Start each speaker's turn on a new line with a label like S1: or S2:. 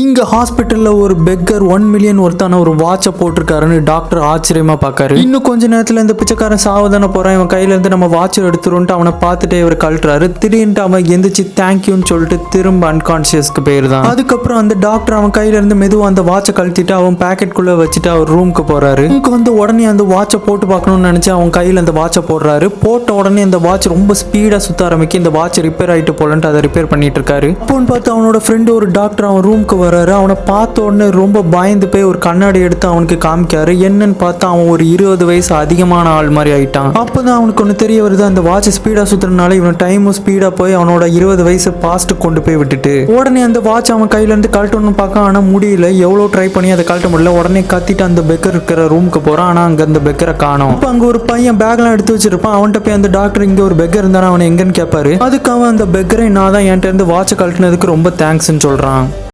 S1: இங்கே ஹாஸ்பிட்டலில் ஒரு பெக்கர் ஒன் மில்லியன் ஒருத்தான ஒரு வாட்சை போட்டிருக்காருன்னு டாக்டர் ஆச்சரியமா பார்க்காரு. இன்னும் கொஞ்ச நேரத்தில் இந்த பிச்சைக்காரன் சாவதான போகிறான் இவன் கையிலேருந்து நம்ம வாட்சை எடுத்துருன்ட்டு அவனை பார்த்துட்டே இவர் கழட்டுறாரு. திடீர்னு அவன் எந்திரிச்சு தேங்க்யூன்னு சொல்லிட்டு திரும்ப அன்கான்சியஸ்க்கு போயிருந்தான். அதுக்கப்புறம் அந்த டாக்டர் அவன் கையிலேருந்து மெதுவாக அந்த வாட்சை கழட்டிட்டு அவன் பேக்கெட்குள்ளே வச்சுட்டு அவர் ரூமுக்கு போகிறாரு இங்கே வந்து உடனே அந்த வாட்சை போட்டு பார்க்கணும்னு நினச்சி அவன் கையில் அந்த வாட்சை போடுறாரு. போட்ட உடனே அந்த வாட்ச் ரொம்ப ஸ்பீடாக சுற்ற ஆரம்பிக்கு இந்த வாட்ச் ரிப்பேர் ஆகிட்டு போலன்ட்டு அதை ரிப்பேர் பண்ணிட்டு இருக்காரு. அப்போன்னு பார்த்து அவனோட ஃப்ரெண்டு ஒரு டாக்டர் அவன் ரூமுக்கு வராரு. அவனை பார்த்த உடனே ரொம்ப பயந்து போய் ஒரு கண்ணாடி எடுத்து அவனுக்கு காமிக்காரு. என்னன்னு பார்த்தா அவன் ஒரு இருபது வயசு அதிகமான ஆள் மாதிரி ஆயிட்டான். அப்போதான் அவனுக்கு ஒன்று தெரிய வருது. அந்த வாட்ச் ஸ்பீடாக சுத்துறதுனால இவன் டைமும் ஸ்பீடாக போய் அவனோட இருபது வயசு பாஸ்ட் கொண்டு போய் விட்டுட்டு. உடனே அந்த வாட்ச் அவன் கையிலேருந்து கழட்டணும்னு பார்க்க ஆனால் முடியல. எவ்வளோ ட்ரை பண்ணி அதை கழட்ட முடியல. உடனே கத்திட்டு அந்த பெக்கர் இருக்கிற ரூமுக்கு போகிறான் ஆனால் அங்கே அந்த பெக்கரை காணும். இப்போ அங்கே ஒரு பையன் பேக்லாம் எடுத்து வச்சிருப்பான். அவன்கிட்ட போய் அந்த டாக்டர் இங்கே ஒரு பெக்கர் இருந்தானே? அவன் எங்கன்னு கேட்பாரு அதுக்கு அவன் அந்த பெக்கரை நான் தான் என்கிட்ட இருந்து வாட்சை கழட்டினதுக்கு ரொம்ப தேங்க்ஸ்ன்னு சொல்கிறான்